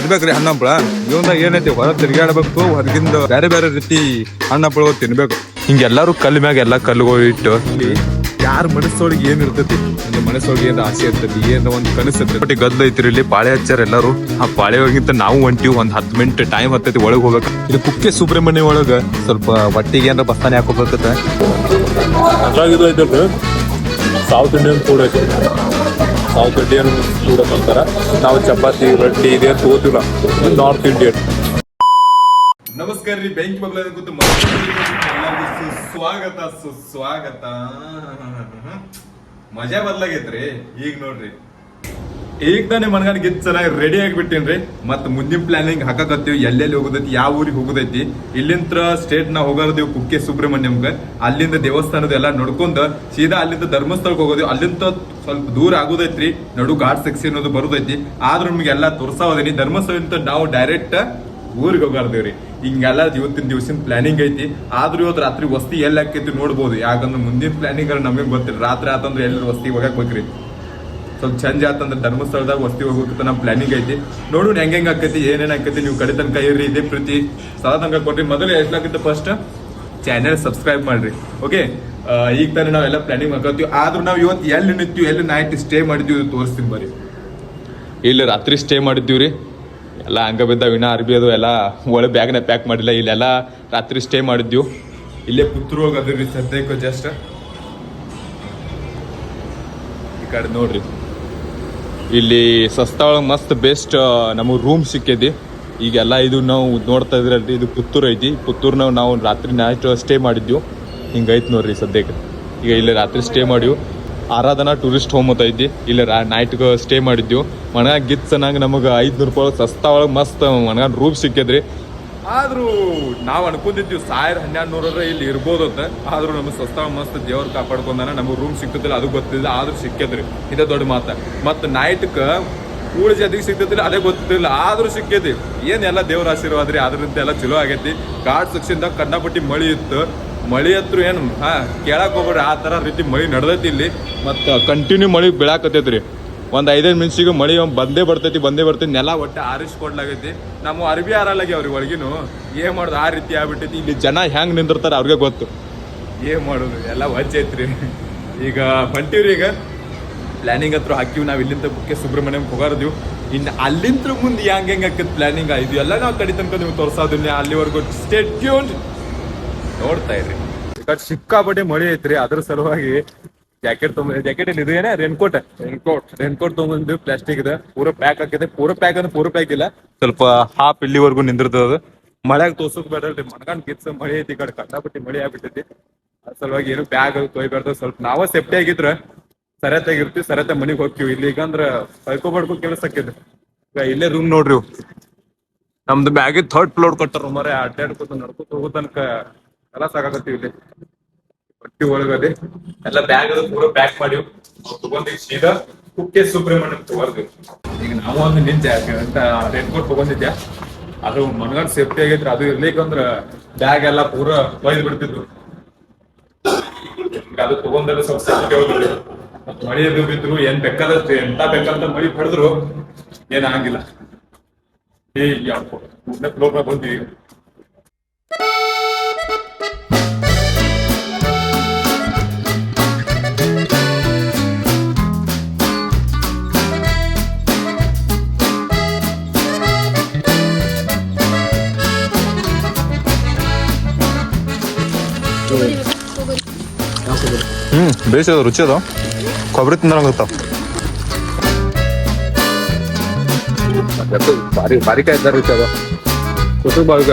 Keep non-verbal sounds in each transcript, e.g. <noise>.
ತಿನ್ಬೇಕ್ರಿ ಹಣ್ಣಂಬಳ ಜೀವನದಾಗ ಏನೈತಿ? ಹೊರ ತಿರ್ಗಾಡ್ಬೇಕು ಹೊರಗಿಂದ ಬೇರೆ ಬೇರೆ ರೀತಿ ಹಣ್ಣಪ್ಪಳು ತಿನ್ಬೇಕು. ಹಿಂಗೆಲ್ಲಾರು ಕಲ್ ಮ್ಯಾಗ ಎಲ್ಲಾ ಕಲ್ಲುಗಳು ಇಟ್ಟು ಯಾರ ಮನಸ್ಸೊಳಗೆ ಏನ್ ಇರ್ತೈತಿ? ಒಂದು ಮನಸ್ಸೊಳಗೆ ಏನ್ ಆಸೆ ಇರ್ತೈತಿ? ಏನ್ ಒಂದ್ ಕನಸು ಇರ್ತೈತಿ? ಬಟ್ ಗದ್ಲ ಐತ್ರಿ ಇಲ್ಲಿ ಪಾಳೆ ಹಚ್ಚಾರ ಎಲ್ಲಾರು. ಆ ಬಾಳೆ ಒಳಗಿಂತ ನಾವು ಹೊಂಟಿವಿ ಒಂದ್ ಹತ್ತು ಮಿನಿಟ್ ಟೈಮ್ ಹತ್ತೈತಿ ಒಳಗ್ ಹೋಗ್ಬೇಕು. ಇದು ಕುಕ್ಕೆ ಸುಬ್ರಹ್ಮಣ್ಯ ಒಳಗ ಸ್ವಲ್ಪ ಹೊಟ್ಟಿಗೆ ಏನಾರ ಬಸ್ತಾನೆ ಹಾಕೋಬೇಕತ್ತ ಸೌತ್ ಇಂಡಿಯನ್ ಫುಡ್ ಐತಿ ಸೌತ್ ಇಂಡಿಯನ್ ಫುಡ್ ಅಂತಾರ ನಾವು ಚಪಾತಿ, ರೊಟ್ಟಿ ಇದೆ ತೋತಿಲ್ಲ ನಾರ್ತ್ ಇಂಡಿಯನ್ ನಮಸ್ಕಾರ ರೀ, ಬೆಂಕಿ ಬಗ್ಲ ಕೂತು ಸುಸ್ವಾಗತ ಸುಸ್ವಾಗತ. ಮಜಾ ಬದ್ಲಾಗೈತ್ರಿ ಈಗ ನೋಡ್ರಿ. ಈಗ ತಾನೇ ಮನಗನ್ ಗಿತ್ ಚೆನ್ನಾಗಿ ರೆಡಿ ಆಗಿಬಿಟ್ಟಿನ್ರಿ. ಮತ್ತೆ ಮುಂದಿನ ಪ್ಲಾನಿಂಗ್ ಹಾಕಕತ್ತೀವಿ. ಎಲ್ಲೆಲ್ಲಿ ಹೋಗೋದೈತಿ, ಯಾವ ಊರಿಗೆ ಹೋಗೋದೈತಿ. ಇಲ್ಲಿಂತ್ರ ಸ್ಟೇಟ್ ನಾ ಹೋಗೋದಿವ್ ಕುಕ್ಕೆ ಸುಬ್ರಹ್ಮಣ್ಯಮ್ಗ. ಅಲ್ಲಿಂದ ದೇವಸ್ಥಾನದ ಎಲ್ಲ ನೋಡ್ಕೊಂಡು ಸೀದಾ ಅಲ್ಲಿಂದ ಧರ್ಮಸ್ಥಳಕ್ಕೆ ಹೋಗೋದೇವ್ ಅಲ್ಲಿಂದ ಸ್ವಲ್ಪ ದೂರ ಆಗೋದೈತ್ರಿ. ನಡು ಘಾಟ್ ಸೆಕ್ಸಿ ಅನ್ನೋದು ಬರುದೈತಿ. ಆದ್ರೂ ನಿಮ್ಗೆ ಎಲ್ಲ ಧರ್ಮಸ್ಥಳ ಧರ್ಮಸ್ಥಳದಿಂದ ನಾವು ಡೈರೆಕ್ಟ್ ಊರಿಗೆ ಹೋಗಾರ್ದೇವ್ರಿ. ಹಿಂಗೆಲ್ಲ ಇವತ್ತಿನ ದಿವಸಿನ ಪ್ಲಾನಿಂಗ್ ಐತಿ. ಆದ್ರೂ ಇವತ್ತು ರಾತ್ರಿ ವಸ್ತಿ ಎಲ್ಲಿ ಹಾಕೈತಿ ನೋಡ್ಬೋದು. ಯಾಕಂದ್ರೆ ಮುಂದಿನ ಪ್ಲಾನಿಂಗ್ ನಮಗೆ ಗೊತ್ತಿಲ್ಲ. ರಾತ್ರಿ ಆತಂದ್ರೆ ಎಲ್ಲರೂ ವಸ್ತಿ ಹೋಗಕ್ಕೆ ಬೇಕ್ರಿ ಸ್ವಲ್ಪ ಚಂದ ಆತಂದ್ರೆ ಧರ್ಮಸ್ಥಳದಾಗ ವಸ್ತಿ ಹೋಗೋಕೆ ನಮ್ಮ ಪ್ಲಾನಿಂಗ್ ಐತಿ. ನೋಡೋಣ ಹೆಂಗ್ ಹೆಂಗ್ ಆಕೈತಿ ಏನೇನು ಆಕೈತಿ ನೀವು ಕಡೆ ತನಕ ಇರ್ರಿ ಇದೇ ಪ್ರೀತಿ. ಸದಾ ತನಕ ಕೊಡ್ರಿ ಮೊದಲು ಎಷ್ಟಾಗತ್ತೆ ಫಸ್ಟ್ ಚಾನೆಲ್ ಸಬ್ಸ್ಕ್ರೈಬ್ ಮಾಡ್ರಿ. ಓಕೆ ಈಗ ತಾನೇ ನಾವೆಲ್ಲ ಪ್ಲಾನಿಂಗ್ ಮಾಡ್ಕೊತೀವಿ ಆದ್ರೂ ನಾವು ಇವತ್ತು ಎಲ್ಲಿ ನಿಂತೀವಿ ಎಲ್ಲಿ ನೈಟ್ ಸ್ಟೇ ಮಾಡಿದ್ದೀವಿ ತೋರಿಸ್ತೀನಿ ಬರ್ರಿ. ಇಲ್ಲಿ ರಾತ್ರಿ ಸ್ಟೇ ಮಾಡಿದ್ದೀವ್ರಿ ಎಲ್ಲ ಹಂಗ ಬಿದ್ದಾವ ವಿನ ಅರ್ಬಿ ಅದು ಎಲ್ಲ ಒಳ್ಳೆ ಬ್ಯಾಗ್ನ ಪ್ಯಾಕ್ ಮಾಡಿಲ್ಲ ಇಲ್ಲೆಲ್ಲ ರಾತ್ರಿ ಸ್ಟೇ ಮಾಡಿದ್ವಿ. ಇಲ್ಲೇ ಪುತ್ತೂರು ಹೋಗೋದ್ರಿ ಸದ್ಯಕ್ಕೆ ಜಸ್ಟ್ ಈ ಕಡೆ ನೋಡ್ರಿ. ಇಲ್ಲಿ ಸಸ್ತಾ ಒಳಗೆ ಮಸ್ತ್ ಬೆಸ್ಟ್ ನಮಗೆ ರೂಮ್ ಸಿಕ್ಕೈತಿ ಈಗೆಲ್ಲ ಇದು ನಾವು ನೋಡ್ತಾ ಇದ್ರಲ್ರಿ ಇದು ಪುತ್ತೂರು ಐತಿ. ಪುತ್ತೂರ್ನಾಗ ನಾವು ರಾತ್ರಿ ನೈಟ್ ಸ್ಟೇ ಮಾಡಿದ್ವಿ. ಹಿಂಗೈತಿ ನೋಡ್ರಿ ಸದ್ಯಕ್ಕೆ. ಈಗ ಇಲ್ಲಿ ರಾತ್ರಿ ಸ್ಟೇ ಮಾಡಿವು. ಆರಾಧನಾ ಟೂರಿಸ್ಟ್ ಹೋಮ್ ಅಂತ ಐತಿ. ಇಲ್ಲಿ ನೈಟ್ಗೆ ಸ್ಟೇ ಮಾಡಿದ್ವಿ. ಮನಗ ಗಿತ್ ಚೆನ್ನಾಗಿ ನಮಗೆ ಐದುನೂರು ರೂಪಾಯಿ ಸಸ್ತಾ ಒಳಗೆ ಮಸ್ತ್ ಮನಗ ರೂಮ್ ಸಿಕ್ಕೈತ್ರಿ ಆದ್ರೂ ನಾವು ಅನ್ಕೊಂಡಿದ್ವಿ ಸಾವಿರ ಹನ್ನೆರಡು ನೂರರ ಇಲ್ಲಿ ಇರ್ಬೋದು ಅಂತ. ಆದ್ರೂ ನಮ್ಮ ಸಸ್ತಾ, ಮಸ್ತ್ ದೇವ್ರ ಕಾಪಾಡ್ಕೊಂಡಾನ, ನಮಗೆ ರೂಮ್ ಸಿಕ್ತಿಲ್ಲ ಅದು ಗೊತ್ತಿಲ್ಲ, ಆದ್ರೂ ಸಿಕ್ಕದ್ರಿ. ಇದೇ ದೊಡ್ಡ ಮಾತ. ಮತ್ತು ನೈಟ್ಕ ಕೂಳ ಅದಕ್ಕೆ ಸಿಗ್ತೈತಿಲ್ಲ ಅದೇ ಗೊತ್ತಿಲ್ಲ, ಆದ್ರೂ ಸಿಕ್ಕೈತಿ ಏನ್ ಎಲ್ಲ ದೇವ್ರ ಆಶೀರ್ವಾದ ರೀ ಅದ್ರಿಂದ ಎಲ್ಲ ಚಲೋ ಆಗೈತಿ. ಕಾಡ್ ಸೆಕ್ಷನ್ದಾಗ ಕಣ್ಣಪಟ್ಟಿ ಮಳಿ ಇತ್ತು. ಮಳಿ ಹತ್ರ ಏನು, ಹಾ, ಕೇಳಕ್ ಹೋಗ್ಬೇಡ್ರಿ, ಆ ತರ ರೀತಿ ಮಳಿ ನಡ್ದೈತಿ ಇಲ್ಲಿ. ಮತ್ತ ಕಂಟಿನ್ಯೂ ಮಳಿ ಬೀಳಾಕತ್ತೈತ್ರಿ. ಒಂದ್ ಐದೈದು ಮಿನಿಟ್ಸಿಗೂ ಮಳಿ ಒಂದು ಬಂದೇ ಬರ್ತೈತಿ ಬಂದೇ ಬರ್ತೈತಿ. ನೆಲ ಒಟ್ಟೆ ಆರಿಸ್ಕೊಡ್ಲಾಗೈತಿ. ನಮ್ಮ ಅರ್ಬಿ ಅವ್ರಿಗೆ ಒಳಗಿನ ಏನ್ ಮಾಡೋದು? ಆ ರೀತಿ ಆಗ್ಬಿಟ್ಟೈತಿ. ಇಲ್ಲಿ ಜನ ಹೆಂಗೆ ನಿಂದಿರ್ತಾರೆ ಅವ್ರಿಗೆ ಗೊತ್ತು. ಏನ್ ಮಾಡೋದು? ಎಲ್ಲ ವಜ್ಜೆ ಐತ್ರಿ ಈಗ ಹೊಂಟಿವ್ರಿ ಈಗ. ಪ್ಲಾನಿಂಗ್ ಹತ್ರ ಹಾಕಿವಿ ನಾವು ಇಲ್ಲಿಂದ ಬುಕ್ಕೆ ಸುಬ್ರಹ್ಮಣ್ಯಂ ಹೋಗಾರದಿವ್. ಇನ್ನು ಅಲ್ಲಿಂದ ಮುಂದೆ ಹೆಂಗೆ ಹೆಂಗೆ ಹಾಕಿದ್ ಪ್ಲಾನಿಂಗ್ ಇದು ಎಲ್ಲ ನಾವು ಕಡಿ ತನಕ ನೀವು ತೋರ್ಸೋದಿಲ್ಲ. ಅಲ್ಲಿವರೆಗೂ ಸ್ಟೇಟ್ ನೋಡ್ತಾ ಈಗ ಸಿಕ್ಕಾಪಟ್ಟೆ ಮಳಿ ಐತ್ರಿ. ಅದ್ರ ಸಲುವಾಗಿ ಜಾಕೆಟ್ ತೊಗೊಂಡ್ ಜಾಕೆಟ್ ಇಲ್ಲಿ ಏನೇ? ರೇನ್ಕೋಟ್ ರೇನ್ಕೋಟ್ ರೇನ್ಕೋಟ್ ತೊಗೊಂಡು ಪ್ಲಾಸ್ಟಿಕ್ ಇದೆ. ಪೂರ ಪ್ಯಾಕ್ ಹಾಕಿದೆ. ಪೂರ ಪ್ಯಾಕ್ ಅಂದ್ರೆ ಪೂರ ಪ್ಯಾಕ್ ಇಲ್ಲ. ಸ್ವಲ್ಪ ಹಾಫ್ ಇಲ್ಲಿವರೆಗೂ ನಿಂದಿರ್ತದ ಮಳೆಯಾಗ ತೋರ್ಸೋಕ್ ಬೇಡಲ್ರಿ ಮನಗಂಡ್ ಕಿತ್ಸ ಮಳೆ ಐತಿ ಕಡೆ. ಕಟ್ಟಾಪಟ್ಟಿ ಮಳೆ ಆಗ್ಬಿಟ್ಟೈತಿ. ಅದ್ರ ಸಲುವಾಗಿ ಏನು ಬ್ಯಾಗ್ ತೊಯ್ಬಾರ್ದು. ಸ್ವಲ್ಪ ನಾವ ಸೇಫ್ಟಿ ಆಗಿದ್ರ ಸರಿಯಾಗಿ ಇರ್ತೀವಿ. ಸರಿಯಾದ ಮನಿಗ್ ಹೋಗ್ತೀವಿ. ಇಲ್ಲಿ ಈಗ ಅಂದ್ರ ಬಡ್ಕೊ ಕೆಲಸ ಆಕಿದೆ ಈಗ ಇಲ್ಲೇ ರೂಮ್ ನೋಡ್ರಿ. ನಮ್ದು ಬ್ಯಾಗ್ ಥರ್ಡ್ ಫ್ಲೋರ್ ಕೊಟ್ಟಾರ ಮರ ಅಡ್ಡಾಡ್ಕೊತ ನಡ್ಕೊತ ಹೋಗೋ ತನಕ ಎಲ್ಲ ಸಾಕಾಗತ್ತೀವಿ ಇಲ್ಲಿ. ಬಟ್ಟಿ ಒಳಗದೆ ಎಲ್ಲ ಬ್ಯಾಗ್ ಅದು ಪೂರ ಪ್ಯಾಕ್ ಮಾಡಿ ತಗೊಂಡಿ ಸೀದಾ ಕುಕ್ಕೆ ಸುಬ್ರಹ್ಮಣ್ಯಂ ತಗೊಂಡ್ವಿ ಈಗ ನಾವು ಒಂದು ನಿಂತೆ ಅಂತ ರೆಡ್ ಕೋಟ್ ತಗೊಂಡಿದ್ದೆ ಅದು ಮನಗಂಡ್ ಸೇಫ್ಟಿ ಆಗೈತ್ರಿ ಅದು ಇರ್ಲಿಕ್ಕಂದ್ರ ಬ್ಯಾಗ್ ಎಲ್ಲ ಪೂರ ಒಯ್ದು ಬಿಡ್ತಿದ್ರು. ಅದು ತಗೊಂಡ್ರೆ ಸ್ವಲ್ಪ ಸೇಫ್ಟಿ ಮತ್ತ್ ಮಳಿ ಅದು ಬಿದ್ರು, ಏನ್ ಬೇಕಾದಷ್ಟು ಎಂತ ಬೇಕಂತ ಮಳಿ ಪಡೆದ್ರು, ಏನ್ ಆಗಂಗಿಲ್ಲ. ಏ ಯಾವ ಬಂದಿ ಹ್ಮ್ ಬೇಸದ ರುಚಿ ಅದ ಕೊಬ್ಬರಿ ತಿಂದಂಗ ಬಾರಿ ಬಾರಿ ಕಾಯ್ದಾರ ರುಚಿ ಅದ. ಕುಟುಂಬ ಬಾವಿಗ.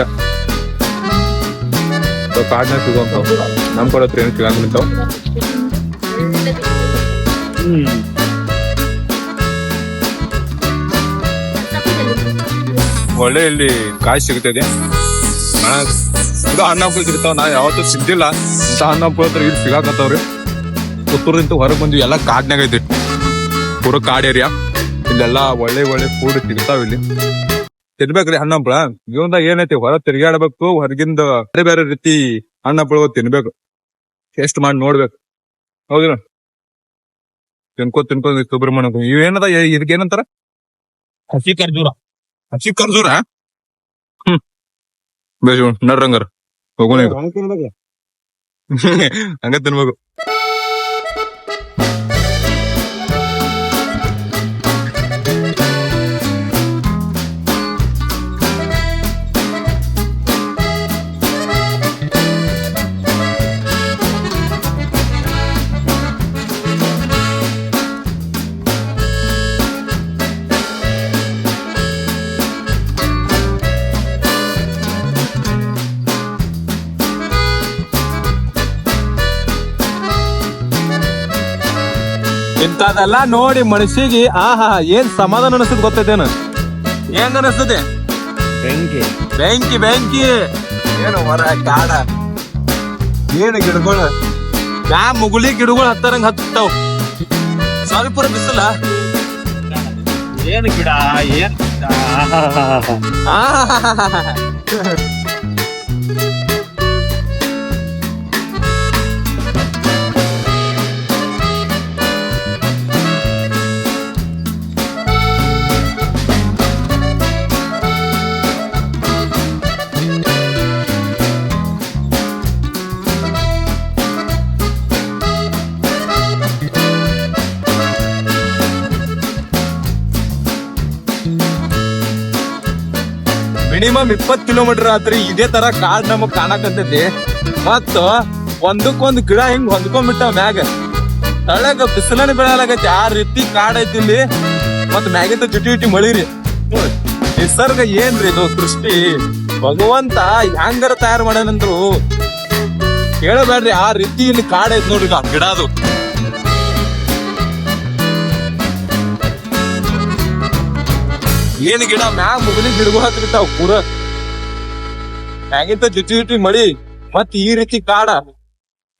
ಕಾಡ್ನಾಗ ಸಿಗೋಂತಾವ ನಮ್ಮ ಕಡೆ ಹತ್ರ ಏನು ಸಿಗಂಗ್ ನಿಂತಾವ ಒಳ್ಳೆ ಇಲ್ಲಿ ಕಾಯಿ ಸಿಗ್ತದೆ ಇದು. ಹಣ್ಣು ಸಿಗ್ತಾವ ನಾ ಯಾವತ್ತೂ ಸಿಗ್ತಿಲ್ಲ ಇಂಥ ಹಣ್ಣು ಹತ್ರ ಇಲ್ಲಿ ಸಿಗಾಕತ್ತಾವ್ರಿ. ಪುತ್ತೂರಿಂದ ಹೊರಗೆ ಬಂದ್ವಿ ಎಲ್ಲ ಕಾಡ್ನಾಗ ಐತಿ ಪೂರ ಕಾಡ್ ಏರಿಯಾ ಇಲ್ಲೆಲ್ಲ ಒಳ್ಳೆ ಒಳ್ಳೆ ಫುಡ್ ಸಿಗ್ತಾವ ಇಲ್ಲಿ. ತಿನ್ಬೇಕ್ರಿ ಹಣ್ಣಂಪಳ ಜೀವನದಾಗ ಏನೈತಿ? ಹೊರ ತಿರ್ಗಾಡ್ಬೇಕು ಹೊರಗಿಂದ ಬೇರೆ ಬೇರೆ ರೀತಿ ಹಣ್ಣಂಪಳ ತಿನ್ಬೇಕು. ಟೇಸ್ಟ್ ಮಾಡಿ ನೋಡ್ಬೇಕು. ಹೌದಿಲ್ಲ? ತಿನ್ಕೋ ತಿನ್ಕೋ ಸುಬ್ರಹ್ಮಣ್ಯ ಇವೇನದ ಇದಕ್ಕೆ ಏನಂತಾರ? ಹಸಿ ಖರ್ಜೂರ. ಹಸಿ ಖರ್ಜೂರ? ಹ್ಮ್. ಬೇಸ್ ನಡ್ರಂಗಾರ. ಹೋಗೋಣ ಹಂಗ ತಿನ್ಬೇಕು. ಇಂಥದೆಲ್ಲ ನೋಡಿ ಮನುಷ್ಯಗೆ ಆಹಾ ಏನ್ ಸಮಾಧಾನ ಅನಿಸ್ತದೆ ಗೊತ್ತೈತೇನು? ಹೆಂಗ ಅನಿಸ್ತದೆ? ಬೆಂಕಿ. ಬೆಂಕಿ ಬೆಂಕಿ. ಏನು ಹೊರ ಕಾಡ. ಏನು ಗಿಡಗಳು? ಯಾ ಮುಗುಳಿ ಗಿಡಗಳು ಹತ್ತರಂಗ ಹತ್ತವ್ ಸ್ವಲ್ಪ ಬಿಸಿಲ. ಏನು ಗಿಡ ಏನ್ ಗಿಡ? ಮಿನಿಮಮ್ ಇಪ್ಪತ್ ಕಿಲೋಮೀಟರ್ ಆತ್ರಿ ಇದೇ ತರ ಕಾಡ್ ನಮಗ್ ಕಾಣಕತ್ತೈತಿ. ಮತ್ತ ಒಂದಕ್ಕೊಂದ್ ಗಿಡ ಹಿಂಗ್ ಹೊಂದ್ಕೊಂಡ್ಬಿಟ್ಟಾವ ಮ್ಯಾಗ ತಳಗ ಬಿಸಿಲನ ಬೀಳಲಾಗೈತಿ. ಆ ರೀತಿ ಕಾಡ್ ಐತಿ ಇಲ್ಲಿ. ಮತ್ ಮ್ಯಾಗಿಂದ ಜುಟಿ ಜುಟಿ ಮಳಿರಿ. ನಿಸರ್ಗ ಏನ್ರಿ ಇದು? ಸೃಷ್ಟಿ. ಭಗವಂತ ಹ್ಯಾಂಗರ ತಯಾರು ಮಾಡ್ಯಾನಂದ್ರು? ಕೇಳಬೇಡ್ರಿ, ಆ ರೀತಿ ಇಲ್ಲಿ ಕಾಡ್ ಐತಿ ನೋಡ್ರಿ ಆ ಗಿಡ ಏನ್ ಗಿಡ ಮ್ಯಾ ಮುಗಲಿ ಗಿಡಗಳು ಹತ್ತಿರ್ತಾವ ಪೂರ. ಮ್ಯಾಗಿಂತ ಜುಟಿ ಜುಟಿ ಮಳಿ ಮತ್ ಈ ರೀತಿ ಕಾಡ.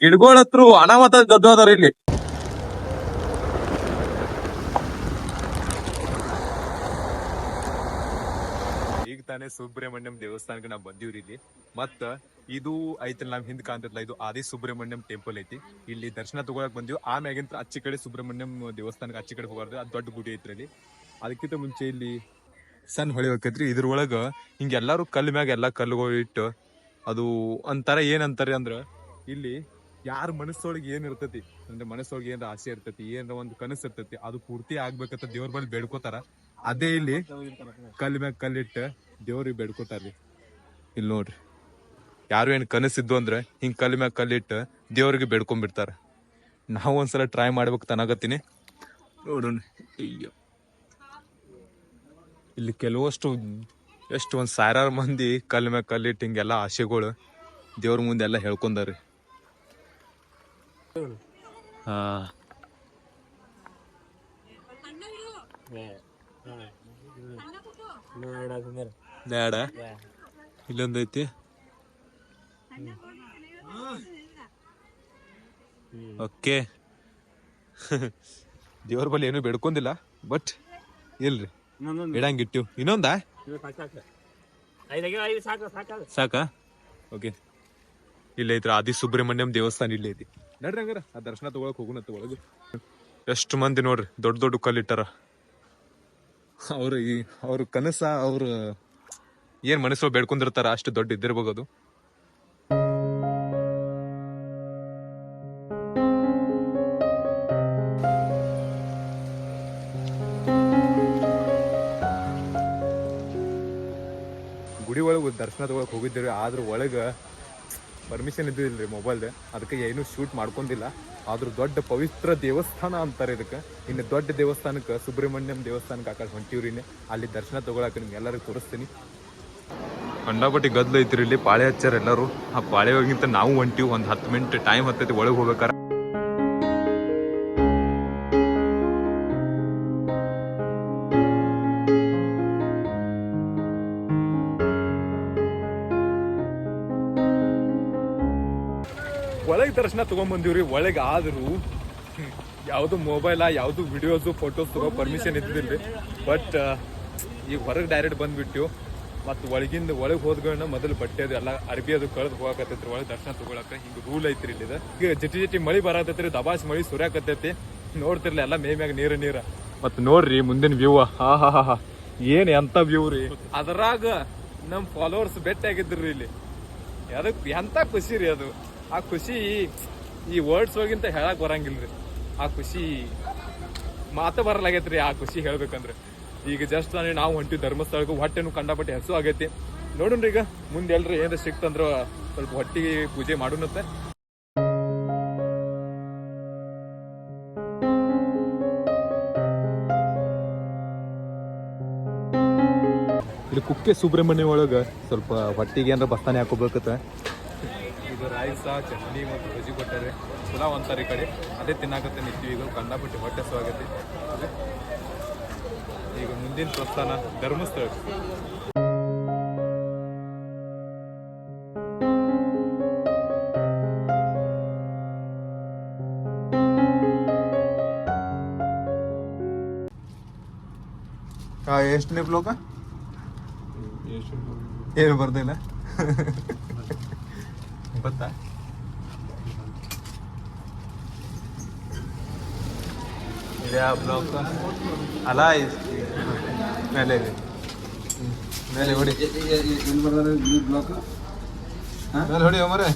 ಗಿಡಗಳ ಹತ್ರ ಅನಾಮತ ಗದ್ದು ಅದಾರ ಇಲ್ಲಿ. ಈಗ ತಾನೇ ಸುಬ್ರಹ್ಮಣ್ಯಂ ದೇವಸ್ಥಾನಕ್ಕೆ ನಾವು ಬಂದಿವ್ರಿ ಇಲ್ಲಿ. ಮತ್ತ ಇದು ಐತಲ್ಲ ನಮ್ ಹಿಂದ್ ಕಾಣ್ತೈತಲ್ಲ ಇದು ಆದಿ ಸುಬ್ರಹ್ಮಣ್ಯಂ ಟೆಂಪಲ್ ಐತಿ. ಇಲ್ಲಿ ದರ್ಶನ ತಗೊಳಕ್ ಬಂದಿವ್. ಆಮ್ಯಾಗಿಂತ ಅಚ್ಚಿ ಕಡೆ ಸುಬ್ರಹ್ಮಣ್ಯಂ ದೇವಸ್ಥಾನಕ್ಕೆ ಅಚ್ಚಿ ಕಡೆ ಹೋಗಾರ್ದು, ಅದು ದೊಡ್ಡ ಗುಡಿ ಐತ್ರಿ ಅಲ್ಲಿ. ಅದಕ್ಕಿಂತ ಮುಂಚೆ ಇಲ್ಲಿ ಸಣ್ಣ ಹೊಳಿ ಇದ್ರೊಳಗೆ ಇದ್ರೊಳಗ ಹಿಂಗ ಎಲ್ಲಾರು ಕಲ್ಲು ಮ್ಯಾಗ ಎಲ್ಲಾ ಕಲ್ಲುಗಳು ಇಟ್ಟು ಅದು ಒಂಥರ ಏನಂತಾರೆ ಅಂದ್ರೆ ಇಲ್ಲಿ ಯಾರ ಮನಸ್ಸೊಳಗೆ ಏನು ಇರ್ತೈತಿ, ಅಂದ್ರೆ ಮನಸ್ಸೊಳಗೆ ಏನಾರ ಆಸೆ ಇರ್ತೈತಿ, ಏನಾರ ಒಂದು ಕನಸು ಇರ್ತೈತಿ, ಅದು ಪೂರ್ತಿ ಆಗ್ಬೇಕಂತ ದೇವ್ರ ಬಳಿ ಬೇಡ್ಕೋತಾರ. ಅದೇ ಇಲ್ಲಿ ಕಲ್ಲು ಮ್ಯಾಗ ಕಲ್ಲಿಟ್ಟು ದೇವ್ರಿಗೆ ಬೇಡ್ಕೋತಾರ್ರಿ. ಇಲ್ಲಿ ನೋಡ್ರಿ. ಯಾರು ಏನ್ ಕನಸಿದ್ದು ಅಂದ್ರೆ ಹಿಂಗ್ ಕಲ್ಲು ಮ್ಯಾಗ ಕಲ್ಲಿಟ್ಟು ದೇವ್ರಿಗೆ ಬೇಡ್ಕೊಂಡ್ಬಿಡ್ತಾರ. ನಾವು ಒಂದ್ಸಲ ಟ್ರೈ ಮಾಡ್ಬೇಕು ತನಾಗತ್ತೀನಿ. ನೋಡೋಣ. ಅಯ್ಯೋ. ಇಲ್ಲಿ ಕೆಲವಷ್ಟು ಎಷ್ಟು ಒಂದು ಸಾವಿರಾರು ಮಂದಿ ಕಲ್ ಮ್ಯಾಗ ಕಲ್ಲಿಟ್ಟು ಹಿಂಗೆಲ್ಲ ಆಸೆಗಳು ದೇವ್ರ ಮುಂದೆ ಎಲ್ಲ ಹೇಳ್ಕೊಂಡಾರಿ. ಹಾಂ. ಬ್ಯಾಡ ಇಲ್ಲೊಂದೈತಿ ಓಕೆ. ದೇವ್ರ ಬಳಿ ಏನು ಬೇಡ್ಕೊಂಡಿಲ್ಲ ಬಟ್ ಇಲ್ರಿ. ಇಡಂಗಿಟ್ಟು ಇನ್ನೊಂದಾ? ಸಾಕಾ ಓಕೆ. ಇಲ್ಲ ಐತ್ರ ಆದಿ ಸುಬ್ರಹ್ಮಣ್ಯಂ ದೇವಸ್ಥಾನ ಇಲ್ಲೇ ಐತಿ ನಡ್ರಿ ಹಂಗಾರ. ಆ ದರ್ಶನ ತಗೊಳಕ್ ಹೋಗುಣತ್ತ ಒಳಗೆ. ಎಷ್ಟು ಮಂದಿ ನೋಡ್ರಿ. ದೊಡ್ಡ ದೊಡ್ಡ ಕಲ್ಲಿಟ್ಟಾರ. ಅವ್ರ ಈ ಅವ್ರ ಕನಸ ಅವ್ರ ಏನ್ ಮನಸ್ಸು ಬೇಡ್ಕೊಂಡಿರ್ತಾರ ಅಷ್ಟು ದೊಡ್ಡ ಇದ್ದಿರ್ಬೋದು ಗುಡಿ ಒಳಗೆ ದರ್ಶನ ತಗೊಳಕ್ ಹೋಗಿದ್ದೀರಿ ಆದ್ರ ಒಳಗ ಪರ್ಮಿಷನ್ ಇದ್ದಿಲ್ರಿ ಮೊಬೈಲ್ ಅದಕ್ಕೆ ಏನು ಶೂಟ್ ಮಾಡ್ಕೊಂಡಿಲ್ಲ. ಆದ್ರೂ ದೊಡ್ಡ ಪವಿತ್ರ ದೇವಸ್ಥಾನ ಅಂತಾರೆ ಇದಕ್ಕೆ. ಇನ್ನು ದೊಡ್ಡ ದೇವಸ್ಥಾನಕ್ಕೆ ಸುಬ್ರಹ್ಮಣ್ಯಂ ದೇವಸ್ಥಾನಕ್ಕೆ ಆಕಾಶ ಹೊಂಟಿವ್ರಿ ಇನ್ನೇ. ಅಲ್ಲಿ ದರ್ಶನ ತಗೊಳಕ ನಿಮ್ಗೆ ಎಲ್ಲರಿಗೂ ತೋರಿಸ್ತೀನಿ. ಕಂಡಾಪಟ್ಟಿ ಗದ್ಲ ಐತ್ರಿ ಇಲ್ಲಿ, ಪಾಳೆ ಹಚ್ಚಾರ ಎಲ್ಲರೂ. ಆ ಪಾಳೆ ಹೋಗಿಂತ ನಾವು ಹೊಂಟಿವಿ, ಒಂದು ಹತ್ತು ಮಿನಿಟ್ ಟೈಮ್ ಹತ್ತೈತಿ, ಒಳಗೆ ಹೋಗ್ಬೇಕಾರ. ಒಳಗೆ ದರ್ಶನ ತಗೊಂಡ್ ಒಳಗೆ ಆದರೂ ಯಾವುದು ಮೊಬೈಲ ಯಾವುದು ವಿಡಿಯೋಸು ಫೋಟೋಸ್ ತಗೋ ಪರ್ಮಿಷನ್ ಇದ್ದಿಲ್ರಿ ಬಟ್ ಈಗ ಹೊರಗೆ ಡೈರೆಕ್ಟ್ ಬಂದ್ಬಿಟ್ಟು ಮತ್ತು ಒಳಗಿಂದ ಒಳಗೆ ಹೋದ್ಗಳನ್ನ ಮೊದಲು ಬಟ್ಟೆ ಅದು ಎಲ್ಲ ಅರ್ಬಿ ಅದು ಕಳೆದು ಹೋಗಕತ್ತೈತ್ರಿ, ಒಳಗೆ ದರ್ಶನ ತಗೊಳಕ. ಹಿಂಗೆ ರೂಲ್ ಐತ್ರಿ ಇಲ್ಲಿ ಇದು. ಈಗ ಜಿಟಿ ಜಟಿ ಮಳಿ ಬರತೈತ್ರಿ ದಬಾಸ್ ಮಳಿ ಸುರ್ಯಾಕತ್ತೈತಿ. ನೋಡ್ತಿರ್ಲಿ ಎಲ್ಲ ಮೇ ಮ್ಯಾಗ ನೀರು ನೀರ. ಮತ್ತು ನೋಡ್ರಿ ಮುಂದಿನ ವ್ಯೂ ಹಾ ಹಾ ಹಾ ಹಾ. ಏನ್ ಎಂತ ವ್ಯೂ ರೀ? ಅದ್ರಾಗ ನಮ್ಮ ಫಾಲೋವರ್ಸ್ ಬೆಟ್ಟ ರೀ ಇಲ್ಲಿ. ಅದಕ್ ಎಂಥ ಖುಷಿ ರೀ ಅದು? ಆ ಖುಷಿ ಈ ವರ್ಡ್ಸ್ ಹೋಗಿಂತ ಹೇಳಕ್ ಬರಂಗಿಲ್ರಿ. ಆ ಖುಷಿ ಮಾತು ಬರಲಾಗೈತ್ರಿ, ಆ ಖುಷಿ ಹೇಳ್ಬೇಕಂದ್ರೆ. ಈಗ ಜಸ್ಟ್ ನಾನು ನಾವು ಹೊಂಟಿ ಧರ್ಮಸ್ಥಳಕ್ಕೂ ಹೊಟ್ಟೆನು ಕಂಡಪಟ್ಟೆ ಹೆಸು ಆಗೈತಿ. ನೋಡೋಣ್ರಿ ಈಗ, ಮುಂದೆ ಎಲ್ರಿ ಏನಾರ ಸಿಕ್ತಂದ್ರ ಸ್ವಲ್ಪ ಹೊಟ್ಟಿಗೆ ಪೂಜೆ ಮಾಡೋಣತ್ತೆ ಇಲ್ಲಿ ಕುಕ್ಕೆ ಸುಬ್ರಹ್ಮಣ್ಯ ಒಳಗ ಸ್ವಲ್ಪ ಹೊಟ್ಟಿಗೆ ಏನಾರ ಬಸ್ತಾನೆ ಹಾಕೋಬೇಕತ್ತ ರಾಯ್ಸ ಚಟ್ನಿ ಮತ್ತು ಬಜ್ಜಿ ಕೊಟ್ಟರೆ ಪುಲಾವ್ ಒಂದ್ಸಾರಿ ಕಡೆ. ಅದೇ ತಿನ್ನಾಕತ್ತೆ ನಿಂತೀವಿ ಈಗ ಕಂಡಾಪಟ್ಟಿ ಹೊಟ್ಟೆ ಸ್ವಾಗತಿ ಈಗ ಮುಂದಿನ ಪ್ರಸ್ಥಾನ ಧರ್ಮಸ್ಥಳ ಎಷ್ಟನೇ ಬ್ಲೋಕ ಏನು ಬರ್ದಿಲ್ಲ ಗೊತ್ತಾ ಇದೆ ಆ ಬ್ಲಾಕ್ ಅಲ್ಲ ಮೇಲೆ ಇದೆ. ಮೇಲೆ ಹೊಡಿ ಮೇಲೆ ಹೊಡಿ ಮರೆ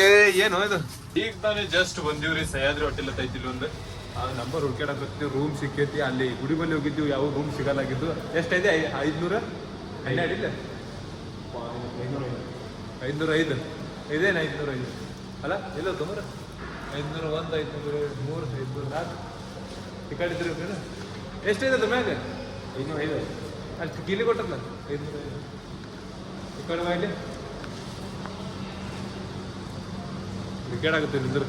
ಏ ಏನು ಇದು ಈಗ ತಾನೇ ಜಸ್ಟ್ ಬಂದೀವ್ರಿ ಸಹ್ಯಾದ್ರಿ ಹೋಟೆಲ್ ಐತಿಲ್ಲ ಒಂದು. ಆ ನಂಬರ್ ಹುಡ್ಕ್ಯಾಡಕತ್ತೀವಿ ರೂಮ್ ಸಿಕ್ಕೈತಿ ಅಲ್ಲಿ ಗುಡಿ ಬಲ್ಲಿ ಹೋಗಿದ್ದೀವಿ ಯಾವ ರೂಮ್ ಸಿಗಲಾಗಿದ್ದು. ಎಷ್ಟೈತೆ? ಐ- ಐದ್ನೂರ? ಹನ್ನೆರಡು ಇಲ್ಲ? ಐದ್ನೂರ ಐದು. ಇದೇನು ಐದ್ನೂರ ಐದು? ಅಲ್ಲ ಇಲ್ಲ ತೊಂದ್ರೆ ಐದ್ನೂರ ಒಂದು ಐದುನೂರು ಮೂರು ಐದುನೂರು ನಾಲ್ಕು. ಈ ಕಡೆ ಇದ್ರಿ ಎಷ್ಟು ಎಷ್ಟೈತೆ ಅದ್ರ ಮ್ಯಾಗ ಐನೂರ ಐದು. ಅಷ್ಟು ಗಿಲ್ಲಿ ಕೊಟ್ಟಲ್ಲ ಐದ್ನೂರ ಐದು. ಈ ಕಡೆ ಮಾಡಿ ವಿಕೆಟ್ ಆಗುತ್ತೆ ನಿಂದ್ರೆ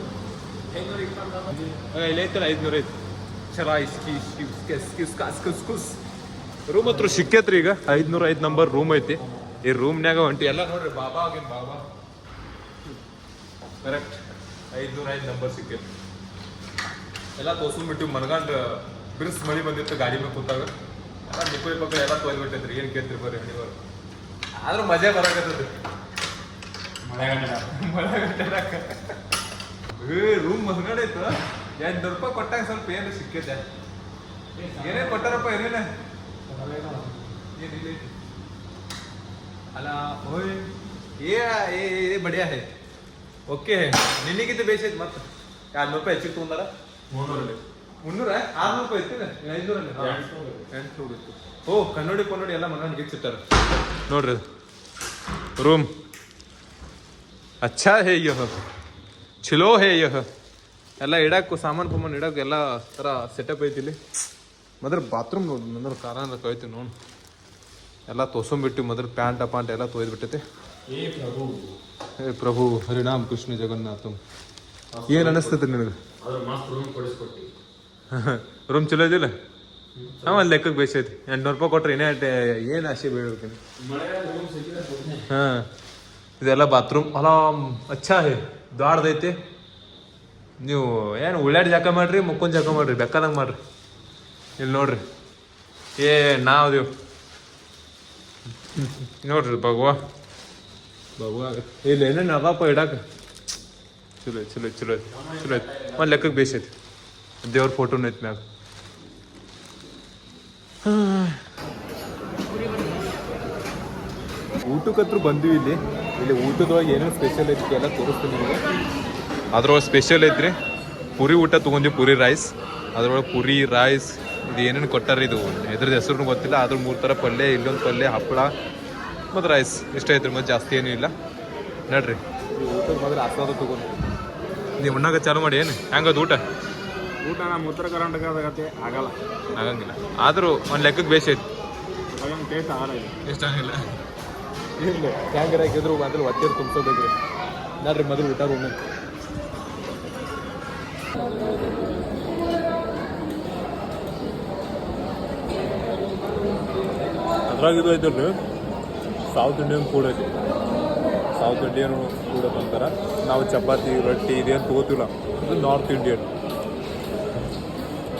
ಇಲ್ಲಿ ಐತಲ್ಲ ಐದುನೂರು ಐದು. ಚರ ಇಸ್ಕಿ ಸ್ಕಿಸ್ ರೂಮ್ ಹತ್ರ ಸಿಕ್ಕೈತ್ರಿ ಈಗ. ಐದ್ನೂರ ಐದು ನಂಬರ್ ರೂಮ್ ಐತಿ. ಈ ರೂಮ್ನ್ಯಾಗ ಹೊಂಟಿ ಎಲ್ಲ ನೋಡ್ರಿ ಬಾಬಾ ಆಗಿನ ಬಾಬಾ. ಕರೆಕ್ಟ್ ಐದ್ನೂರ ಐದು ನಂಬರ್ ಸಿಕ್ಕಿತ್ತು ಎಲ್ಲ ತೋರ್ಸ್ಕೊಂಡ್ಬಿಟ್ಟು ಮನಗಂಡ್ ಬಿರ್ಸ್ ಮಳಿ ಬಂದಿತ್ತು ಗಾಡಿ ಮೇಲೆ ಕೂತಾಗ. ಎಲ್ಲ ಮುಕ್ಕೈ ಪಕ್ಕ ಎಲ್ಲ ತೊಯ್ಬಿಟ್ಟೈತ್ರಿ ಏನು ಕೇಳ್ತಿರಿ ಬರ್ರಿ ಹಣಿವರು ಆದ್ರೂ ಮಜಾ ಬರಾಕತ್ತದ. ಏ ರೂಮ್ ಮಸ್ಗಡೆ ಐತ ಎಂಟು ರೂಪಾಯಿ ಕೊಟ್ಟಾಗ ಸ್ವಲ್ಪ ಏನು ಸಿಕ್ಕೈತೆ ಏನೇ ಕೊಟ್ಟಾರಪ್ಪ ಏನೇನ? ಏನಿಲ್ಲ. ಅಲ್ಲ ಓಯ್ ಏ ಏ ಏ ಬಡಿಯಾ ಹೇ ಓಕೆ ನಿನಗಿದ್ದು ಬೇಸೈತಿ ಮತ್ತೆ. ಎರಡು ರೂಪಾಯಿ ಹೆಚ್ಚಿಗೆ ತೊಗೊಂಡಾರ? ಮುನ್ನೂರ? ಆರ್ನೂರು ರೂಪಾಯಿ ಇತ್ತು ಐನೂರಲ್ಲಿ ಎಂಟು ಇತ್ತು ಓ ಕನ್ನಡಿ ಕನ್ನಡಿ ಎಲ್ಲ ಮನೆ ಗಿಚ್ಚಿಟ್ಟಾರ ನೋಡ್ರಿ ರೂಮ್. ಅಚ್ಚಾ ಹೇ ಯಹ ಚಲೋ ಹೇ ಯಹ. ಎಲ್ಲ ಇಡಕ್ಕೂ ಸಾಮಾನು ಪಾಮಾನು ಇಡಕ್ಕೆ ಎಲ್ಲ ಥರ ಸೆಟಪ್ ಐತಿ ಇಲ್ಲಿ. ಮೊದಲು ಬಾತ್ರೂಮ್ ನೋಡಿ ಮೊದಲು ಕಾರ ಅಂದ್ರೆ ನೋಡಿ ನೋಡು. ಎಲ್ಲ ತೋಸಂಬಿಟ್ಟು ಮೊದಲು ಪ್ಯಾಂಟ ಪ್ಯಾಂಟ್ ಎಲ್ಲ ತೊಯ್ದು ಬಿಟ್ಟೈತಿ ಹೇ ಪ್ರಭು ಹರಿನಾಮ್ ಕೃಷ್ಣ ಜಗನ್ನಾಥಂ. ಏನು ಅನಿಸ್ತದೆ ನಿನಗೆ? ರೂಮ್ <laughs> ಚಲೋ ಇದಿಲ್ಲ ಹಾಂ ಒಂದು ಲೆಕ್ಕಕ್ಕೆ ಬೇಸೈತಿ ಎಂಟ್ನೂರು ರೂಪಾಯಿ ಕೊಟ್ರೆ ಏನೇ ಏನು ಆಸೆ ಬೀಳ್ಬೇಕು ಹಾಂ ಇದೆಲ್ಲ ಬಾತ್ರೂಮ್ ಅಲ್ಲ ಅಚ್ಚಾ ಹೇ ದ್ವಾಡ್ದೈತಿ ನೀವು ಏನು ಉಳ್ಳಾಡಿ ಜಾಕ ಮಾಡ್ರಿ ಮುಕ್ಕೊಂದ್ ಜಾಕ ಮಾಡ್ರಿ ಬೇಕಾದಂಗೆ ಮಾಡ್ರಿ. ಇಲ್ಲಿ ನೋಡ್ರಿ. ಏ ನಾವು ದೇವ್ ನೋಡ್ರಿ ಭಗವಾ. ಭಗವಾ ಇಲ್ಲಿ ಏನೇನು ಅದಪ್ಪ ಇಡಾಕ ಚಲೋ ಐತಿ, ಚಲೋ ಐತಿ, ಚಲೋ ಐತಿ, ಚಲೋ ಐತಿ ಒಂದು ಲೆಕ್ಕಕ್ಕೆ ಬೇಸೈತಿ ದೇವ್ರ ಫೋಟೋನು ಐತಿ ಮ್ಯಾಗ ಊಟಕ್ಕಂತೂ ಬಂದ್ವಿ ಇಲ್ಲಿ ಇಲ್ಲಿ ಊಟದೊಳಗೆ ಏನೇನು ಸ್ಪೆಷಲ್ ಐತಿ ಎಲ್ಲ ತೋರಿಸ್ತೀನಿ ಅದ್ರೊಳಗೆ ಸ್ಪೆಷಲ್ ಐತ್ರಿ ಪುರಿ ಊಟ ತೊಗೊಂಡ್ವಿ ಪುರಿ ರೈಸ್ ಅದ್ರೊಳಗೆ ಪುರಿ ರೈಸ್ ಇದು ಏನೇನು ಕೊಟ್ಟಾರ ಇದು ಇದ್ರದ್ದು ಹೆಸರು ಗೊತ್ತಿಲ್ಲ ಅದ್ರ ಮೂರು ಥರ ಪಲ್ಯ ಇಲ್ಲೊಂದು ಪಲ್ಯ ಹಪ್ಪಳ ಮತ್ತು ರೈಸ್ ಇಷ್ಟ ಐತ್ರಿ ಮತ್ತೆ ಜಾಸ್ತಿ ಏನೂ ಇಲ್ಲ. ನಡ್ರಿ. ಊಟದ ಮೊದಲು ಆಸ್ವಾದ ತಗೊಂಡು ನೀವು ಉಣ್ಣಾಗ ಚಾಲು ಮಾಡಿ ಏನು? ಹೆಂಗದು ಊಟ? ಊಟ ನಮ್ಮ ಉತ್ತರ ಕರ್ನಾಟಕದಾಗತ್ತೆ ಆಗಲ್ಲ. ಆಗಂಗಿಲ್ಲ. ಆದರೂ ಒಂದು ಲೆಕ್ಕಕ್ಕೆ ಬೇಸೈತಿ ಹಾಗಂಗೆ ಟೇಸ್ಟ್ ಆಗಲ್ಲ ಇಷ್ಟ ಆಗಿಲ್ಲ. ಇರಲಿ. ಹ್ಯಾಂಗರ್ ಹಾಕಿದ್ರು ಮೊದಲು ಒತ್ತಿರು ತುಂಬಿಸೋಬೇಕ್ರಿ. ನಡ್ರಿ ಮೊದಲು ಊಟ ರೂಮ್. ಅದ್ರಾಗ ಇದು ಐತಲ್ರಿ? ಸೌತ್ ಇಂಡಿಯನ್ ಫುಡ್ ಐತಿ ಸೌತ್ ಇಂಡಿಯನ್ ಫುಡ್ ಅಂತಾರ ನಾವು ಚಪಾತಿ, ರೊಟ್ಟಿ ಇದೇನು ತಗೋತಿಲ್ಲ ಅದು ನಾರ್ತ್ ಇಂಡಿಯನ್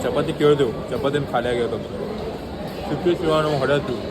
ಚಪಾತಿ ಕೇಳಿದೆವು. ಚಪಾತಿನ ಖಾಲಿ ಆಗ್ಯಾವ ಫಿಫ್ಟಿ ಶಿವ ನಾವು ಹೊಡ್ಯಾತೀವಿ